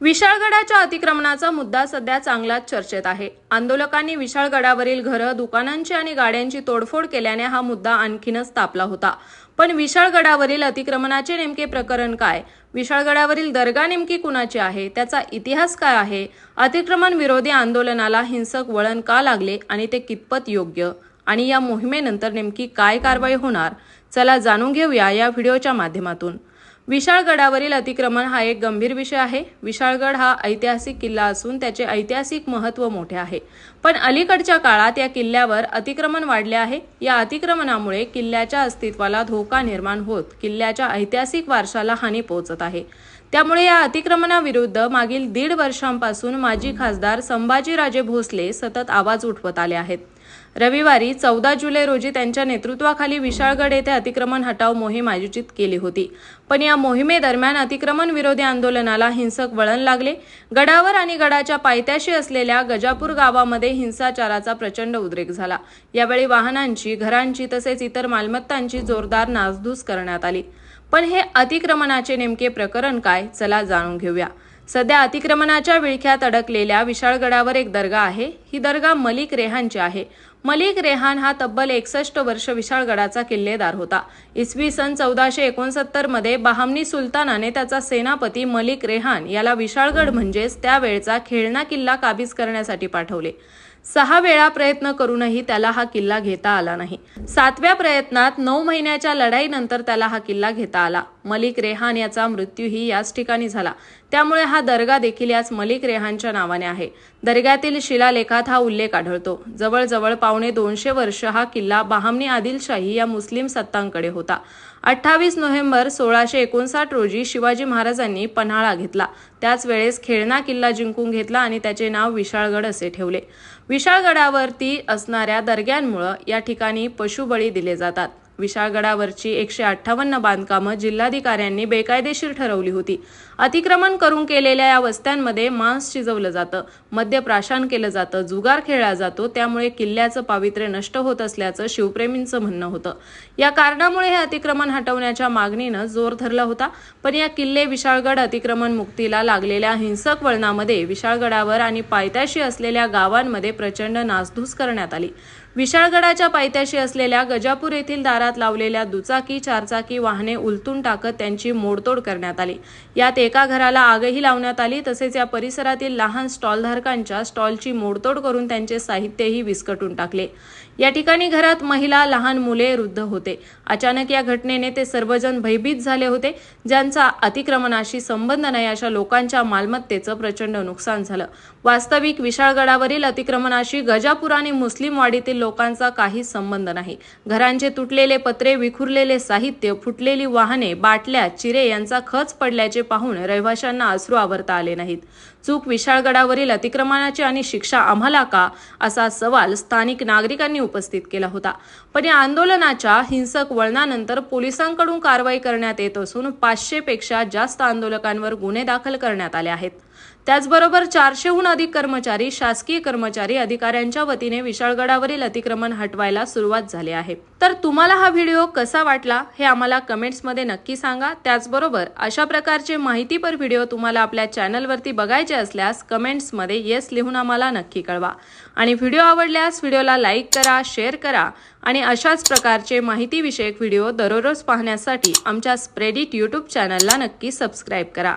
विशाळगडाच्या अतिक्रमणाचा मुद्दा सध्या चांगलाच चर्चेत आहे. आंदोलकांनी विशाळगडावरील घरं दुकानांची आणि गाड्यांची तोडफोड केल्याने हा मुद्दा आणखीनच तापला होता. पण विशाळगडावरील अतिक्रमणाचे नेमके प्रकरण काय? विशाळगडावरील दर्गा नेमकी कुणाची आहे? त्याचा इतिहास काय आहे? अतिक्रमण विरोधी आंदोलनाला हिंसक वळण का लागले आणि ते कितपत योग्य? आणि या मोहिमेनंतर नेमकी काय कारवाई होणार? चला जाणून घेऊया या व्हिडिओच्या माध्यमातून. विशाळगडावरील अतिक्रमण हा एक गंभीर विषय आहे. विशाळगड हा ऐतिहासिक किल्ला असून त्याचे ऐतिहासिक महत्त्व मोठे आहे. पण अलीकडच्या काळात या किल्ल्यावर अतिक्रमण वाढले आहे. या अतिक्रमणामुळे किल्ल्याच्या अस्तित्वाला धोका निर्माण होत किल्ल्याच्या ऐतिहासिक वारशाला हानी पोहोचत आहे. त्यामुळे या अतिक्रमणाविरुद्ध मागील दीड वर्षांपासून माजी खासदार संभाजीराजे भोसले सतत आवाज उठवत आले आहेत. रविवारी चौदा जुलै रोजी त्यांच्या नेतृत्वाखाली विशाळगड येथे अतिक्रमण हटाव मोहीम आयोजित केली होती. पण या मोहिमेदरम्यान अतिक्रमण विरोधी आंदोलनाला हिंसक वळण लागले. गडावर आणि गडाच्या पायथ्याशी असलेल्या गजापूर गावामध्ये हिंसाचाराचा प्रचंड उद्रेक झाला. यावेळी वाहनांची घरांची तसेच इतर मालमत्तांची जोरदार नासधूस करण्यात आली. पण हे अतिक्रमणाचे नेमके प्रकरण काय? चला जाणून घेऊया. सध्या अतिक्रमणाच्या विळख्यात अडकलेल्या विशाळगडावर एक दर्गा आहे. ही दर्गा मलिक रेहांची आहे. मलिक रेहान हा तब्बल एकसष्ट वर्ष विशाळगडाचा किल्लेदार होता. इसवी सन चौदाशे एकोणसत्तरमध्ये बहामनी सुलतानाने त्याचा सेनापती मलिक रेहान याला विशाळगड म्हणजेच त्यावेळचा खेळणा किल्ला काबीज करण्यासाठी पाठवले. सहा वेळा प्रयत्न करूनही त्याला हा किल्ला घेता आला नाही. सातव्या प्रयत्नात नऊ महिन्याच्या लढाईनंतर त्याला हा किल्ला घेता आला. मलिक रेहान याचा मृत्यूही याच ठिकाणी झाला. त्यामुळे हा दर्गा देखील याच मलिक रेहानच्या नावाने आहे. दर्ग्यातील शिलालेखात हा उल्लेख आढळतो. जवळजवळ पावणे दोनशे वर्ष हा किल्ला बहामनी आदिलशाही या मुस्लिम सत्तांकडे होता. अठ्ठावीस नोव्हेंबर सोळाशे एकोणसाठ रोजी शिवाजी महाराजांनी पन्हाळा घेतला. त्याच वेळेस खेळणा किल्ला जिंकून घेतला आणि त्याचे नाव विशाळगड असे ठेवले. विशाळगडावरती असणाऱ्या दर्ग्यांमुळं या ठिकाणी पशुबळी दिले जातात. विशाळगडावरची एकशे अठ्ठावन्न बांधकामं जिल्हाधिकाऱ्यांनी बेकायदेशीर ठरवली होती. अतिक्रमण करून केलेल्या या वस्त्यांमध्ये मांस शिजवलं जातं मद्य प्राशान केलं जातं जुगार खेळला जातो त्यामुळे किल्ल्याचं पावित्र्य नष्ट होत असल्याचं शिवप्रेमींचं म्हणणं होतं. या कारणामुळे हे अतिक्रमण हटवण्याच्या मागणीनं जोर धरला होता पण या किल्ले विशाळगड अतिक्रमण मुक्तीला लागलेल्या हिंसक वळणामध्ये विशाळगडावर आणि पायथ्याशी असलेल्या गावांमध्ये प्रचंड नासधूस करण्यात आली. विशाळगडाच्या पायथ्याशी असलेल्या गजापूर येथील दारात लावलेल्या दुचाकी चारचाकी वाहने उलटून टाकत त्यांची मोडतोड करण्यात आली. यात एका घराला आगही लावण्यात आली तसेच या परिसरातील लहान स्टॉलधारकांच्या स्टॉलची मोडतोड करून त्यांचे साहित्यही विस्कटून टाकले. या ठिकाणी घरात महिला लहान मुले वृद्ध होते. अचानक या घटनेने ते सर्वजण भयभीत झाले होते ज्यांचा अतिक्रमणाशी संबंध नाही अशा लोकांच्या मालमत्तेचं प्रचंड नुकसान झालं. वास्तविक विशाळगडावरील अतिक्रमणाशी गजापूर आणि मुस्लिम वाडीतील लोकांचा काही संबंध नाही. घरांचे तुटलेले पत्रे विखुरलेले साहित्य फुटलेली वाहने बाटल्या चिरे यांचा खच पडल्याचे पाहून रहिवाशांना अश्रू आवरता आले नाहीत. चूक विशाळगडावरील अतिक्रमणाची आणि शिक्षा आम्हाला का? असा सवाल स्थानिक नागरिकांनी उपस्थित केला होता. पण या आंदोलनाच्या हिंसक वळणानंतर पोलिसांकडून कारवाई करण्यात येत असून पाचशे पेक्षा जास्त आंदोलकांवर गुन्हे दाखल करण्यात आले आहेत. त्याचबरोबर चारशेहून अधिक कर्मचारी शासकीय कर्मचारी अधिकाऱ्यांच्या वतीने विशाळगडावरील अतिक्रमण हटवायला सुरुवात झाली आहे. तर तुम्हाला हा व्हिडिओ कसा वाटला हे आम्हाला कमेंट्समध्ये नक्की सांगा. त्याचबरोबर अशा प्रकारचे माहितीपर व्हिडिओ तुम्हाला आपल्या चॅनलवरती बघायचे असल्यास कमेंट्समध्ये येस लिहून आम्हाला नक्की कळवा. आणि व्हिडिओ आवडल्यास व्हिडिओला लाईक करा शेअर करा आणि अशाच प्रकारचे माहितीविषयक व्हिडिओ दररोज पाहण्यासाठी आमच्या स्प्रेडिट यूट्यूब चॅनलला नक्की सबस्क्राईब करा.